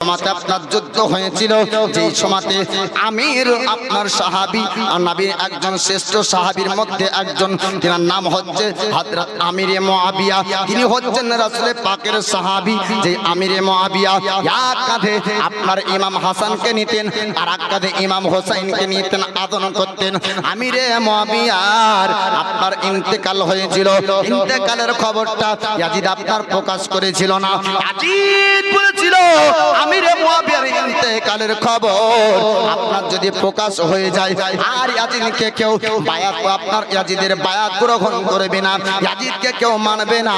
আপনার সমাতে আমির আপনার সাহাবি আর আমিরে এক কাঁধে ইমাম হাসানকে নিতেন আর ইমাম নিতেন আদন করতেন। আমিরে মুআবিয়ার আপনার ইন্তেকাল হয়েছিল। ইন্তেকালের খবরটা আপনার প্রকাশ করেছিল না। আমিরে মুআবিয়ার ইন্তেকালের খবর আপনার যদি প্রকাশ হয়ে যায়, আর ইয়াজিদকে কেউ বায়াত, আপনার ইয়াজিদের বায়াত গ্রহণ করবে না, ইয়াজিদকে কেউ মানবে না,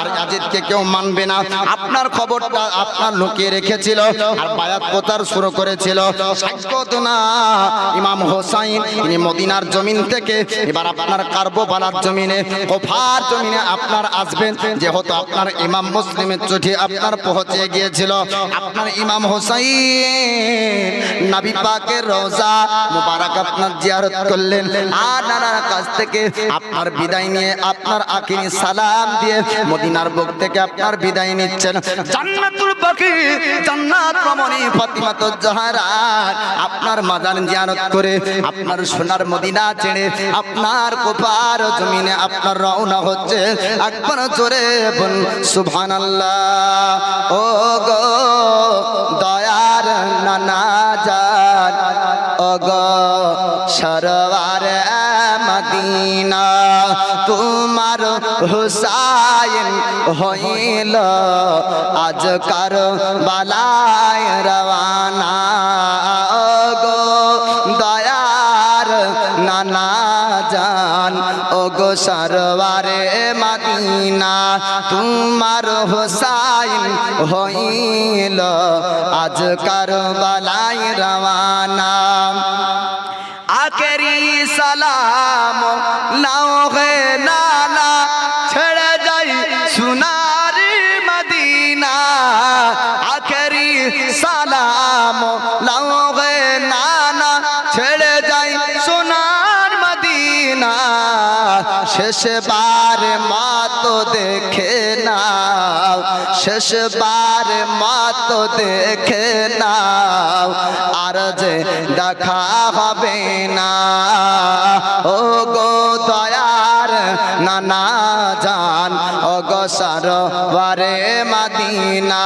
আর ইয়াজিদকে কেউ মানবে না। আপনার খবরটা আপনার লুকিয়ে রেখেছিল, আর বায়াত প্রচার শুরু করেছিল। না, ইমাম হোসাইন তিনি মদিনার জমিন থেকে, এবার আপনার কার্বোবালার জমিনে, কোফার জমিনে আপনার আসবেন, যেহেতু আপনার ইমাম মুসলিমের চিঠি আপনার পৌঁছে গিয়েছিল। আপনার ইমাম হোসাইন, নবী পাকের রোজা মুবারক আপনার জিয়ারত করলেন। আর নানার কাছ থেকে আপনার বিদায় নিয়ে আপনার আখিরি সালাম দিয়ে মদিনার বুক থেকে আপনার বিদায় নিচ্ছেন। জান্নাতুল বাকি জান্নাত রমণী ফাতিমা তো আপনার জিয়ারত করে আপনার সোনার মদিনা ছেড়ে আপনার কোপার জমিনে আপনার রওনা হচ্ছে। একবার জোরে বল সুবহানাল্লাহ, ও গো দয়ার নানা জান। ও গো সরওয়ার মদিনা, তোমার হুসাইন হইল আজ কার বালায় ও গো দয়ার নানা জান ও গো মদিনা তোমার হুসাইন হইল আজ কার বালায় রওয়ানা। আখেরি সালাম নাও হে নানা, ছেড়ে যাই সুনারি মদিনা। আখেরি সালাম নাও হে নানা, ছেড়ে যাই সোনার মদিনা। শেষবার শেষবার মাত দেখে নাও, আর যে দেখা হবে না। ও গো দয়ার নানা জান, ও গো সরবারে মদিনা,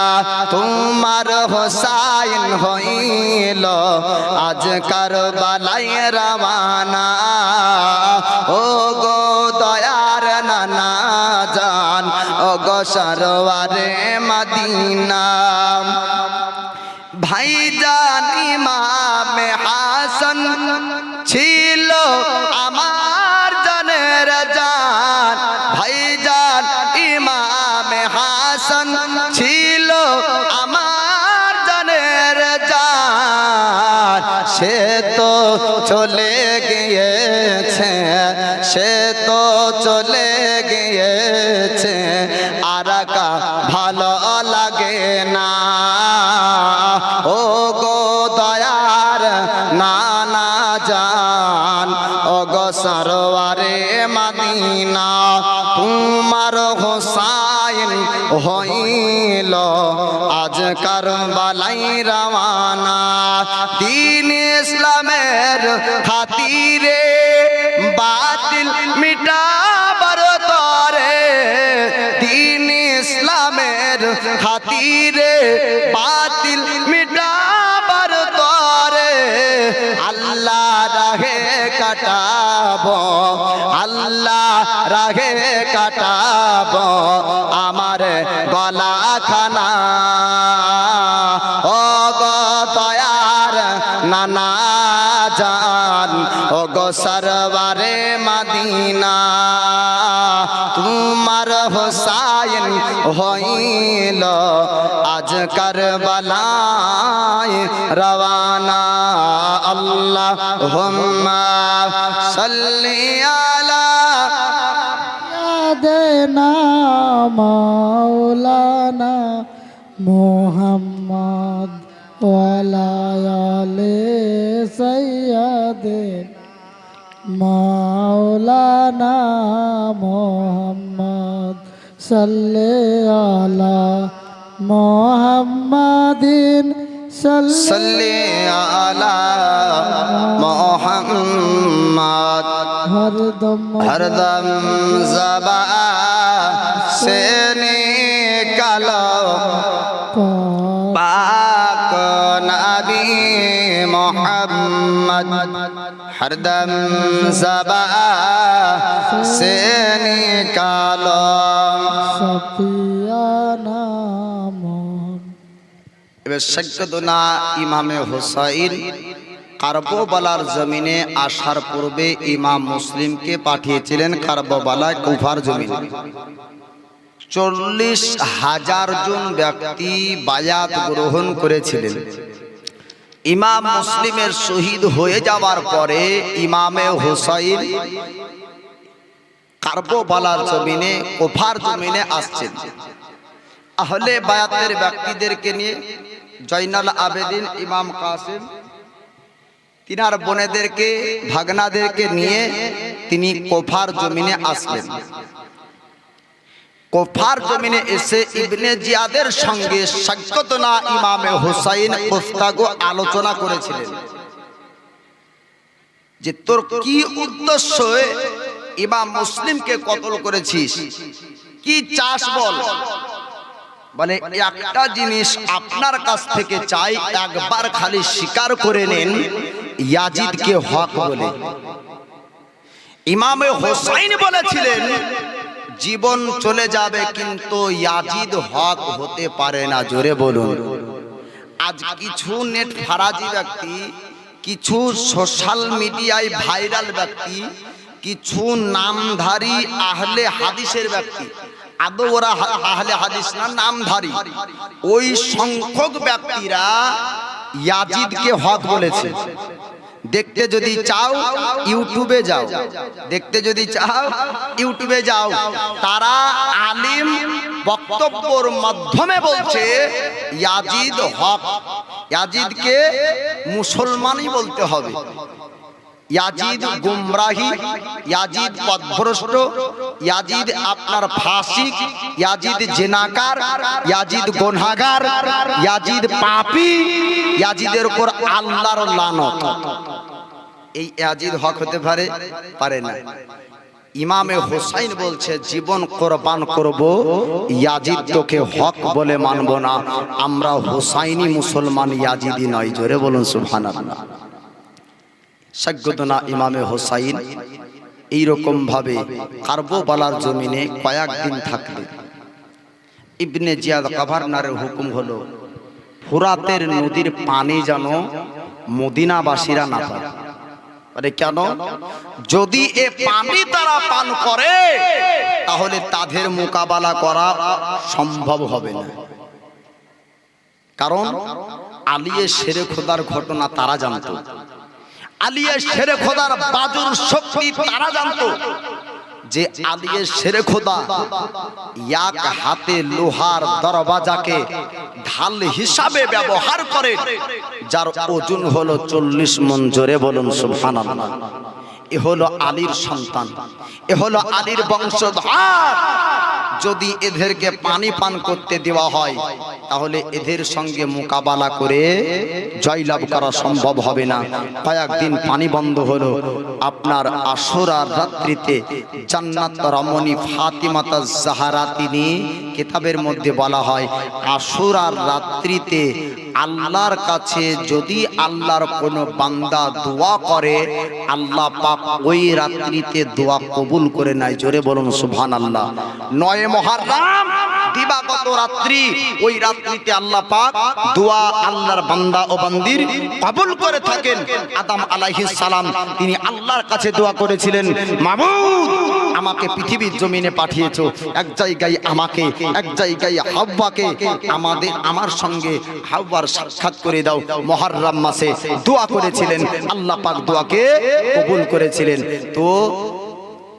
তোমার হোসাইন হইল আজ কারবালাই রওয়ানা। ও গো দয়ার নানা জান, ও গো মদিনা ভাইজান ইমামে হাসান ছিল আমার জানের জান। ভাইজান ইমামে হাসান ছিল আমার জানের জান। সে তো চলে গিয়েছে খাতিরে বাতিল মিটাবার তরে। আল্লাহ রাহে কাটাব, আল্লাহ রাহে কাটাব আমার গলা খানা ও গো তয়ার নানা জান, ও গো সরবারে মদিনা। তোমার হোসাইন হইল আজ কারবালায় রওয়ানা আল্লাহ হুম্মা সাল্লি আলা দেনা মাওলানা মোহাম্মদ ওয়ালায়ালে সৈয়দে মাওলানা মোহাম্মদ صل على محمد صل على محمد ہر دم ہر دم زبا سے نکلو پاک نبی محمد ہر دم زبا سے نکالو ইমামে হুসাইন জমিনে আসার পূর্বে ইমাম মুসলিমকে পাঠিয়েছিলেন চল্লিশ হাজার জন ব্যক্তি বায়াত গ্রহণ করেছিলেন। ইমাম মুসলিমের শহীদ হয়ে যাওয়ার পরে ইমামে হুসাইন কারবোবালার জমিনে, কোফার জমিনে আসছেন। আহলে বায়াতের ব্যক্তিদেরকে নিয়ে জয়নাল আবেদিন ইমাম কাসিম, তিনার বোনেদেরকে, ভাগনাদেরকে নিয়ে তিনি কোফার জমিনে আসলেন। কোফার জমিনে এসে ইবনে জিয়াদের সঙ্গে সাক্ষতনা ইমামে হুসাইন কোস্তাগো আলোচনা করেছিলেন। যে তোর কি উদ্দেশ্য ইমাম মুসলিমকে কতল করেছিস? কি চাস বল? বলে একটা জিনিস আপনার কাছ থেকে চাই, একবার খালি স্বীকার করে নেন, ইয়াজিদকে হক বলে। ইমামে হোসাইন বলেছিলেন, জীবন চলে যাবে কিন্তু ইয়াজিদ হক হতে পারে না, জোরে বলুন। আজ কিছু নেট ফারাজি ব্যক্তি, কিছু সোশ্যাল মিডিয়ায় ভাইরাল ব্যক্তি কিছু নামধারী আহলে হাদিসের ব্যক্তি। আদৌ ওরা আহলে হাদিস না নামধারী? ওই সংখ্যক ব্যক্তিরা ইয়াজিদকে হক বলেছে। দেখতে যদি চাও, ইউটিউবে যাও। দেখতে যদি চাও, ইউটিউবে যাও। তারা আলিম বক্তব্যর মাধ্যমে বলছে, ইয়াজিদ হক। ইয়াজিদকে মুসলমানই বলতে হবে। ইয়াজিদ ইয়াজিদ ইয়াজিদ আপনার ইয়াজিদ ইয়াজিদ ইয়াজিদ ইয়াজিদের আল্লাহর লানত। এই ইয়াজিদ হক হতে পারে পারে না। ইমামে হোসাইন বলছে, জীবন কোরবান করব, ইয়াজিদ তোকে হক বলে মানব না। আমরা হোসাইনি মুসলমান, ইয়াজিদি নয়। জোরে বলুন, সুবহানাল্লাহ। সাজ্ঞদনা ইমামে হোসাইন এইরকম ভাবে কার্বোবালার জমিনে কয়েকদিন থাকলে ইবনে জিয়াদ গভর্নরের হুকুম হলো, ফুরাতের নদীর পানি যেন মদিনাবাসীরা না পায়। আরে কেন? যদি এ পানি তারা পান করে, তাহলে তাদের মোকাবেলা করা সম্ভব হবে না। কারণ আলিয়ে সেরে খোদার ঘটনা তারা জানতো। আলিয়ে শেরে খোদার বাজুর শক্তি তারা জানতো যে আলিয়ে শেরে খোদা এক হাতে লোহার দরবাজাকে ঢাল হিসাবে ব্যবহার করে, যার ওজন হলো চল্লিশ মন জোরে বলুন সুবহানাল্লাহ। এ হলো আলীর সন্তান। এ হলো আলীর বংশধর। যদি এদেরকে পানি পান করতে দেওয়া হয়, তাহলে এদের সঙ্গে মোকাবেলা করে জয়লাভ করা সম্ভব হবে না। কয়েকদিন পানি বন্ধ হলো। আপনার আসরার রাত্রিতে জান্নাত রমণী ফাতিমাতা জাহারা তিনি কিতাবের মধ্যে বলা হয় আসরার রাত্রিতে আল্লাহর কাছে যদি আল্লাহর কোনো বান্দা দোয়া করে, আল্লাহ পাক ওই রাত্রিতে দোয়া কবুল করে নাই জোরে বলুন সুভান আল্লাহ নয় মহারাম। দিবাগত রাত্রি? ওই রাত্রিতে আল্লাহ পাক দোয়া আল্লাহর বান্দা ও বান্দির কবুল করে থাকেন। আদম আলাইহিস সালাম, তিনি আল্লাহর কাছে দোয়া করেছিলেন, মাবুদ, আমাকে পৃথিবীর জমিনে পাঠিয়েছো। এক জায়গায় আমাকে, এক জায়গায় হাব্বাকে আমাদের, আমার সঙ্গে হাব্বার সাক্ষাৎ করে দাও। মহারম মাসে দোয়া করেছিলেন। আল্লাহ পাক দোয়াকে কবুল করেছিলেন। তো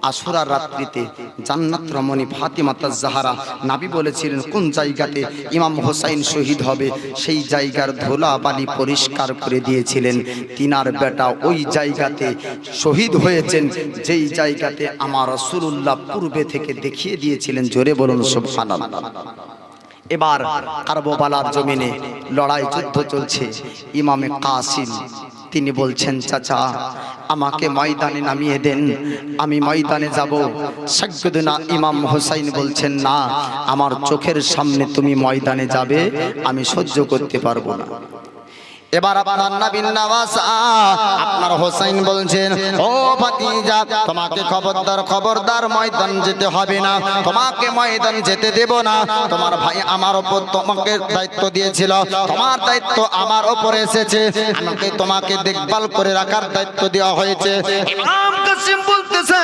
আসুরার রাত্রিতে জান্নাত রমণী ফাতিমাতা জাহারা নাবি বলেছিলেন, কোন জায়গাতে ইমাম হোসাইন শহীদ হবে? সেই জায়গার ধোলা বালি পরিষ্কার করে দিয়েছিলেন। তিনার বেটা ওই জায়গাতে শহীদ হয়েছেন, যেই জায়গাতে আমার রসুল্লাহ পূর্বে থেকে দেখিয়ে দিয়েছিলেন। জোরে বলুন, সুবহানাল্লাহ। এবার কারবোবালার জমিনে লড়াই যুদ্ধ চলছে। ইমামে কাসিম, তিনি বলছেন, চাচা, আমাকে ময়দানে নামিয়ে দেন, আমি ময়দানে যাব। সৈয়দনা ইমাম হোসাইন বলছেন, না, আমার চোখের সামনে তুমি ময়দানে যাবে, আমি সহ্য করতে পারব না। এবার আপনার নবীন নওয়াজ আপনার হোসেন বলছেন, ও ভাতিজা, তোমাকে খবরদার খবরদার ময়দান যেতে হবে না, তোমাকে ময়দান যেতে দেব না। তোমার ভাই আমার উপর তোমাকে দায়িত্ব দিয়েছিল, তোমার দায়িত্ব আমার উপর এসেছে। আমাকে তোমাকে দেখভাল করে রাখার দায়িত্ব দেওয়া হয়েছে। ইমাম কাসিম বলতেছে,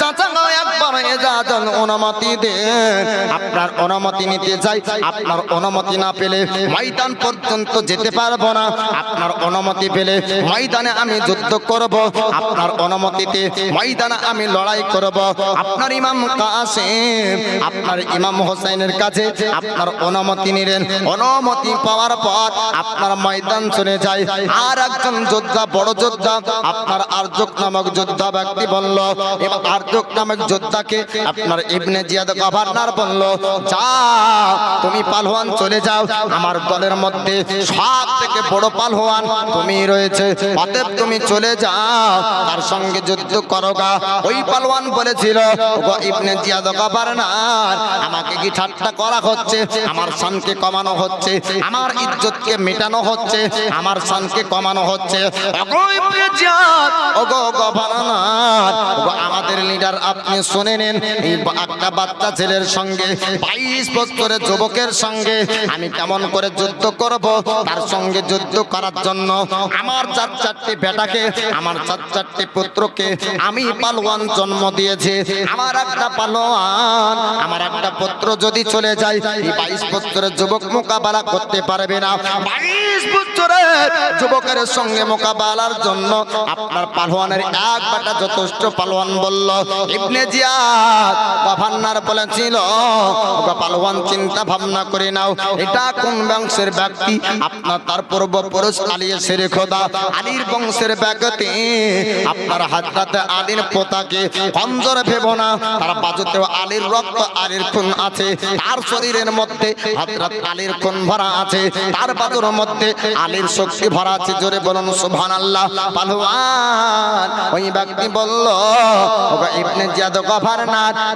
চাচা একবার এজাজল অনুমতি দেন আপনার অনুমতি নিতে চাই, আপনার অনুমতি না পেলে ময়দান পর্যন্ত যেতে পারব না। আপনার অনুমতি পেলে ময়দানে আমি যুদ্ধ করব। আপনার অনুমতিতে ময়দানে আমি লড়াই করব। আপনার ইমাম কাসিম, আপনার ইমাম হোসেনের কাছে আপনার অনুমতি নিলেন। অনুমতি পাওয়ার পর আপনার ময়দান চলে যায়। আর একজন যোদ্ধা, বড় যোদ্ধা, আপনার আর্যক নামক যোদ্ধা ব্যক্তি বলল এবং আর্যক নামক যোদ্ধাকে আপনার ইবনে জিয়াদ গভর্নর বলল, যা, তুমি পালওয়ান চলে যাও। আমার দলের মধ্যে সব থেকে বড় পালওয়ান তুমি রয়েছে, অতএব তুমি চলে যাও। তার সঙ্গে যুদ্ধ করো গা। ওই পালওয়ান বলেছিল ইবনে জিয়াদ গভর্নর, আমাকে কি ঠাট্টা করা হচ্ছে, আমার শানকে কমানো হচ্ছে, আমার ইজ্জতকে মেটানো হচ্ছে, আমার শানকে কমানো হচ্ছে। ওগো ইবনে জিয়াদ, ওগো ওগো আমাদের লিডার, আপনি শুনে নেন, এই একটা বাচ্চা ছেলের সঙ্গে, বাইশ বছরের যুবকের সঙ্গে, আমি কেমন করে যুদ্ধ করব? তার সঙ্গে যুদ্ধ করার জন্য আমার চার চারটি বেটাকে, আমার চার চারটি পুত্রকে আমি পালোয়ান জন্ম দিয়েছে। আমার একটা পালোয়ান, আমার একটা পুত্র যদি চলে যায় বাইশ বছরের যুবক মোকাবেলা করতে পারবে না। বাইশ বছরের যুবকের সঙ্গে মোকাবেলার জন্য আপনার পালোয়ানের এক বাটা যথেষ্ট পালোয়ান বলল, ইবনে জিয়াদ গভর্নর বলেছিল পালোয়ান চিন্তা ভাবনা করে নাও, এটা কোন বংশের ব্যক্তি? আপনার তার আলীর রক্ত খুন আছে। শরীরের মধ্যে খুন ভরা আছে। মধ্যে শক্তি ভরা আছে। জোরে বলুন, সুবহানাল্লাহ। পালওয়ান ওই ব্যক্তি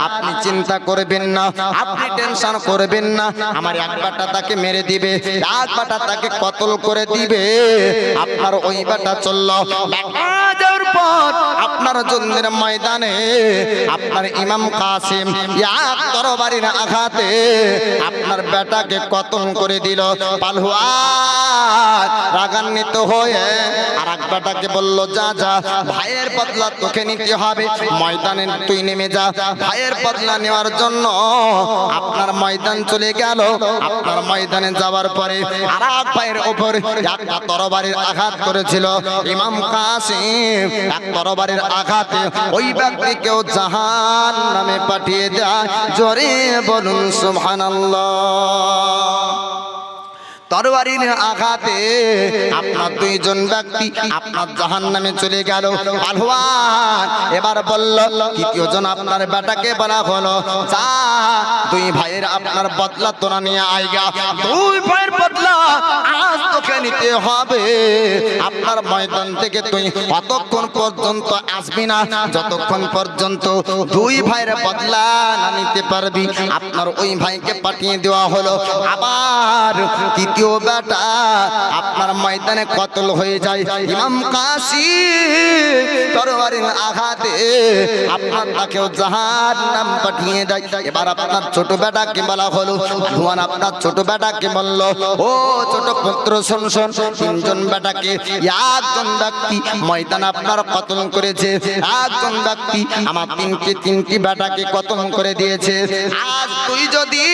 আপনি চিন্তা করবেন না। আপনি টেনশন করবেন না। আমার এক তাকে মেরে দিবে। এক তাকে কতল করে দিবে। আপনার ওই বাটা চলল। আপনার যুদ্ধের ময়দানে আপনার ইমাম কাসিম তরবারির আঘাতে আপনার বেটাকে কতল করে দিল। পালহুয়ার রাগান্বিত হয়ে আর এক বেটাকে বলল, যা যা, ভাইয়ের বদলা তোকে নিতে হবে। ময়দানে তুই নেমে যা। ভাইয়ের নেওয়ার জন্য আপনার ময়দান চলে গেল। আপনার ময়দানে যাওয়ার পরে আর এক ভাইয়ের উপর একটা তরবারির আঘাত করেছিল। ইমাম কাসিম এক তরবারির আঘাতে ওই ব্যক্তিকেও জাহান নামে পাঠিয়ে দেয়। জোরে বলুন, সুবহানাল্লাহ। তরবারির আঘাতে আপনার দুইজন ব্যক্তি আপনার জাহান নামে চলে গেল। পালওয়ান এবার বলল তৃতীয় জন আপনার বেটাকে বলা হলো যা দুই ভাইয়ের আপনার বদলা তোরা নিয়ে আইগা। দুই ভাইয়ের বদলা আজ তোকে নিতে হবে। আপনার ময়দান থেকে তুই কতক্ষণ পর্যন্ত আসবি না যতক্ষণ পর্যন্ত দুই ভাইয়ের বদলা না নিতে পারবি। আপনার ওই ভাইকে পাঠিয়ে দেওয়া হলো। আবার তৃতীয় বেটা, আপনার ময়দানে কতল হয়ে যায়? ইমাম কাশি তরবারির আঘাতে আপনার তাকেও জাহান নাম পাঠিয়ে দেয়। এবার আপনার ছোট বেটাকে বলা হলো ভগবান আপনার ছোট বেটাকে বলল, ও ছোট পুত্র, শোন শোন, তিনজন বেটাকে, একজন ব্যক্তি ময়দান আপনার কতল করেছে? একজন ব্যক্তি আমার তিনটি তিনটি বেটাকে কতল করে দিয়েছে? আজ তুই যদি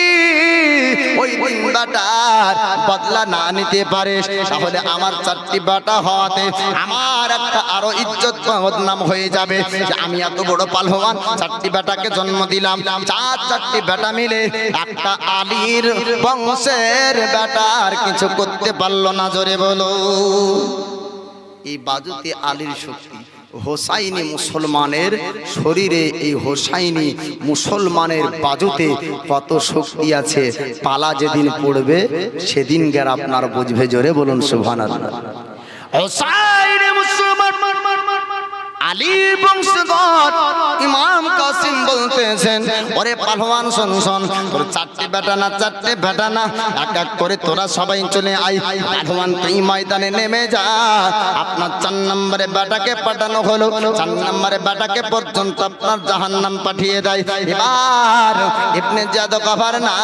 ওই তিন বেটার বদলা না নিতে পারিস তাহলে আমার চারটি বেটা হওয়াতে আমার একটা আরও ইজ্জত নাম হয়ে যাবে। আমি এত বড় পালহমান চারটি বেটাকে জন্ম দিলাম। চার চারটি বেটা মিলে একটা আলীর বংশের বেটার কিছু করতে পারল না, জোরে বলো। এই বাজুতে আলীর শক্তি। হোসাইনি মুসলমানের শরীরে এই হোসাইনি মুসলমানের বাজুতে কত শক্তি আছে, পালা যেদিন পড়বে সেদিন গের আপনার বুঝবে জোরে বলুন সুভান মুসলমান আলী বংশধর ইমাম কাসিম বলতেছেন, ওরে পাহওয়ান শোন শোন, তোর চারটে বেটা না, চারটে বেটা না, এক এক করে তোরা সবাই চলে আই পাহওয়ান তুই ময়দানে নেমে যা, আপনার চার নম্বরে বেটাকে পাঠানো হলো। চার নম্বরে বেটাকে পর্যন্ত আপনার জাহান্নাম পাঠিয়ে দেয়। এবার ইবনে জিয়াদ কভার না,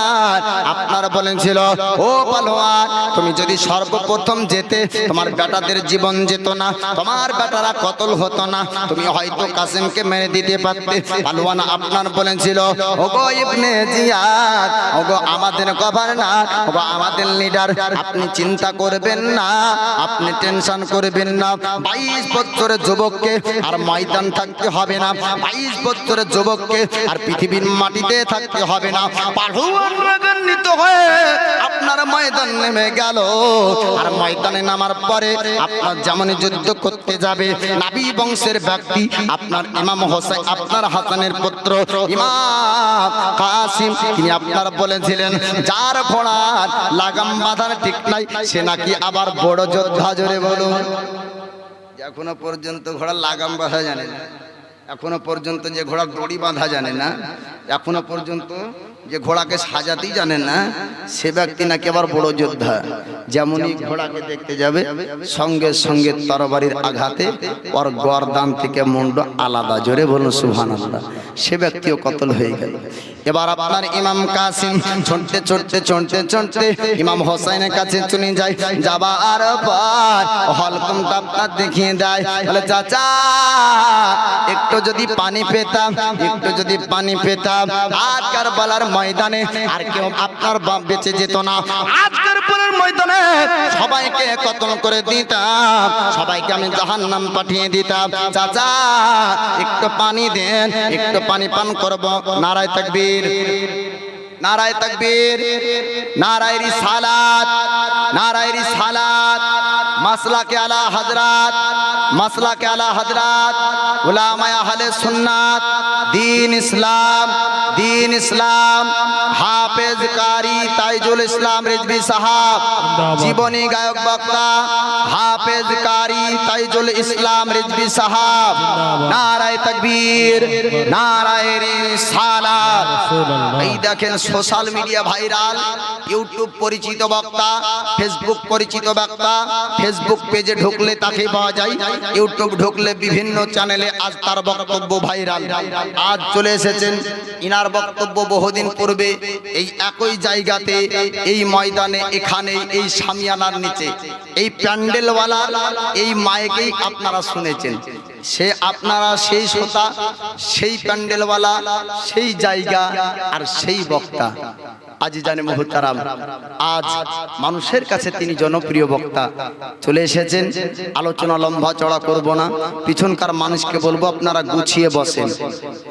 আপনার বলেছিল, ও পাহওয়ান তুমি যদি সর্বপ্রথম যেতে, তোমার বেটাদের জীবন যেত না, তোমার বেটারা কতল হতো না তুমি হয়তো কাসিমকে মেরে দিতে পারতে। পালওয়ান আপনার বলেছিল, ওগো ইবনে জিয়াদ, ওগো আমাদের গভর্নর, ওগো আমাদের লিডার, আপনি চিন্তা করবেন না, আপনি টেনশন করবেন না। বাইশ বছরের যুবককে আর ময়দান থাকতে হবে না। বাইশ বছরের যুবককে আর পৃথিবীর মাটিতে থাকতে হবে না। রাগান্বিত হয়ে আপনার ময়দান নেমে গেল। আর ময়দানে নামার পরে আপনার যেমন যুদ্ধ করতে যাবে, নাবি বংশের ব্যক্তি, আপনার ইমাম হোসেন আপনার হাসানের পুত্র, ইমাম তিনি আপনার বলেছিলেন, যার ঘোড়ার লাগাম বাঁধার ঠিক নাই, সে নাকি আবার বড় যোদ্ধা, জোরে বলুন। এখনও পর্যন্ত ঘোড়ার লাগাম বাঁধা জানে না। এখনও পর্যন্ত যে ঘোড়ার দড়ি বাঁধা জানে না। এখনও পর্যন্ত যে ঘোড়াকে সাজাতেই জানে না, সে ব্যক্তি নাকি আবার বড় যোদ্ধা। যেমনই ঘোড়াকে দেখতে যাবে, সঙ্গে সঙ্গে তরবারির আঘাতে ওর গরদান থেকে মুন্ড আলাদা। জোরে বলুন সুহান আল্লাহ সে ব্যক্তিও কতল হয়ে গেল। এবার আপনার ইমাম কাসিম ছুটতে ছুটতে ছুটতে ছুটতে ইমাম হোসাইনের কাছে চলে যায়। আর পর হলকমটা আপনার দেখিয়ে দেয়। বলে, চাচা, একটু যদি পানি পেতাম, একটু যদি পানি পেতাম আজ কারবালার ময়দানে, আর কেউ আপনার বাপ বেঁচে যেত না। আজকের পরের ময়দানে সবাইকে কতল করে দিতাম, সবাইকে আমি জাহান নাম পাঠিয়ে দিতাম। চাচা একটু পানি দেন, একটু পানি পান করব। নারায় তাকবীর নারায় তাকবীর, নারায় রিসালাত নারায় রিসালাত। মাসলা কে আলা হজরাত মাসলা কে আলা হজরাত, উলামায়ে আহলে সুন্নাত, দিন ইসলাম দিন ইসলাম হাফেজ কারি তাইজুল ইসলাম রিজভি সাহাব জীবনী গায়ক বক্তা হাফেজ কারি তাইজুল ইসলাম রিজভি সাহাব নারায় তাকবীর নারায় রিসালাত এই দেখেন সোশ্যাল মিডিয়া ভাইরাল ইউটিউব পরিচিত বক্তা ফেসবুক পরিচিত বক্তা ফেসবুক পেজে ঢুকলে তাকে পাওয়া যায় ইউটিউব ঢুকলে বিভিন্ন চ্যানেলে আজ তার বক্তব্য ভাইরাল। আজ চলে এসেছেন ইনার বক্তব্য বহুদিন পূর্বে এই একই জায়গাতে এই ময়দানে এখানে এই সামিয়ানার নিচে, এই প্যান্ডেলওয়ালা এই মায়েকেই আপনারা শুনেছেন। সে আপনারা সেই শ্রোতা, সেই প্যান্ডেলওয়ালা, সেই জায়গা আর সেই বক্তা। আজ জানে মোহতারাম আজ মানুষের কাছে তিনি জনপ্রিয় বক্তা। চলে এসেছেন, আলোচনা লম্বা চড়া করব না, পিছনকার মানুষকে বলব আপনারা গুছিয়ে বসেন।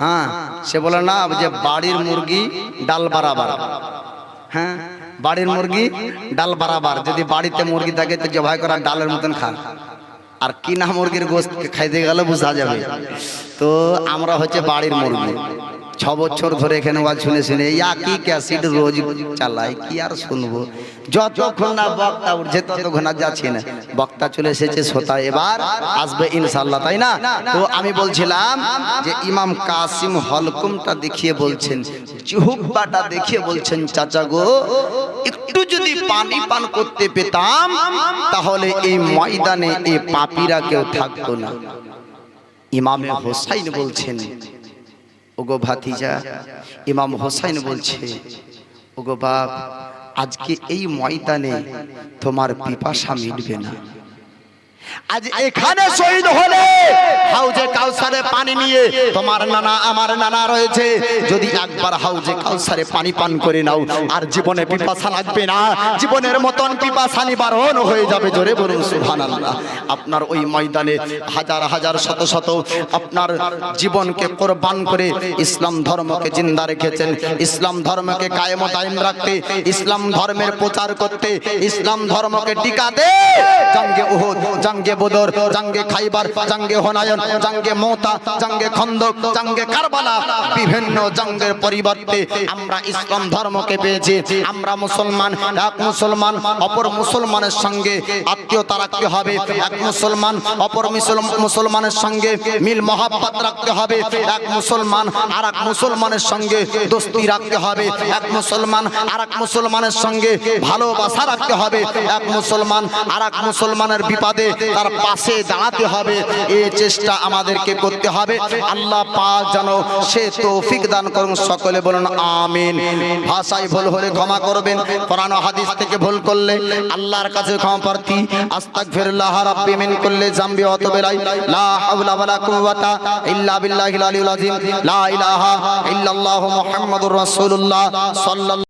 হ্যাঁ সে বলে না, যে বাড়ির মুরগি ডাল বারাবার। হ্যাঁ বাড়ির মুরগি ডাল বারাবার, যদি বাড়িতে মুরগি থাকে তো জবাই করা ডালের মতন খান আর কিনা মুরগির গোস্ত খাইতে গেলে বোঝা যাবে। তো আমরা হচ্ছে বাড়ির মুরগি। ছ বছর ধরে এখানে ওয়াজ শুনে শুনে এই একই ক্যাসিড রোজ চালাই, কি আর শুনব? যতক্ষণ না বক্তা উঠছে, ততক্ষণ আর যাচ্ছি না। বক্তা চলে এসেছে শ্রোতা, এবার আসবে ইনশাল্লাহ তাই না? তো আমি বলছিলাম যে ইমাম কাসিম হলকুমটা দেখিয়ে বলছেন চিহুব্বাটা দেখিয়ে বলছেন, চাচা গো, একটু যদি পানি পান করতে পেতাম, তাহলে এই ময়দানে এই পাপীরা কেউ থাকতো না। ইমামে হোসাইন বলছেন ওগো ভাতিজা ইমাম হোসাইন বলছে ওগো বাপ আজকে এই ময়দানে তোমার পিপাসা মিটবে না। আজ এখানে শহীদ হলে হাউজে কাউসারে পানি নিয়ে তোমার নানা আমার নানা রয়েছে। যদি একবার হাউজে কাউসারে পানি পান করে নাও আর জীবনে পিপাসা লাগবে না। জীবনের মতন পিপাসা নিবারণ হয়ে যাবে জোরে বলুন সুবহানাল্লাহ। আপনার ওই ময়দানে হাজার হাজার শত শত আপনার জীবনকে কোরবান করে ইসলাম ধর্মকে জিন্দা রেখেছেন। ইসলাম ধর্মকে কায়েম দায়েম রাখতে ইসলাম ধর্মের প্রচার করতে ইসলাম ধর্মকে টিকাতে জঙ্গে উহুদ জঙ্গে জাঙ্গে বদর, জাঙ্গে খাইবার, জাঙ্গে হোনায়ন, জাঙ্গে মোতা, জাঙ্গে খন্দক, জাঙ্গে কারবালা, বিভিন্ন জাঙ্গের পরিবর্তে আমরা ইসলাম ধর্মকে পেয়েছি। আমরা মুসলমান, এক মুসলমান, অপর মুসলমানের সঙ্গে আত্মীয়তা রাখতে হবে। এক মুসলমান, অপর মুসলম- মুসলমানের সঙ্গে মিল মহাব্বত রাখতে হবে। এক মুসলমান আর এক মুসলমানের সঙ্গে দোস্তি রাখতে হবে। এক মুসলমান আর এক মুসলমানের সঙ্গে ভালোবাসা রাখতে হবে। এক মুসলমান আর এক মুসলমানের বিপদে তার পাশে দাঁড়াতে হবে। এই চেষ্টা আমাদেরকে করতে হবে। আল্লাহ পাক যেন সে তৌফিক দান করুন সকলে বলুন আমিন। ভাষায় ভুল হলে ক্ষমা করবেন, কোরআন হাদিস থেকে ভুল করলে আল্লাহর কাছে ক্ষমা প্রার্থী। আস্তাগফিরুল্লাহ রাব্বি মিন কুল্লি জামবি ওয়া তুবু ইলাইহি। লা হাওলা ওয়ালা কুওয়াতা ইল্লা বিল্লাহিল আলিয়্যিল আযীম। লা ইলাহা ইল্লাল্লাহু মুহাম্মাদুর রাসূলুল্লাহ। সাল্লাল্লাহু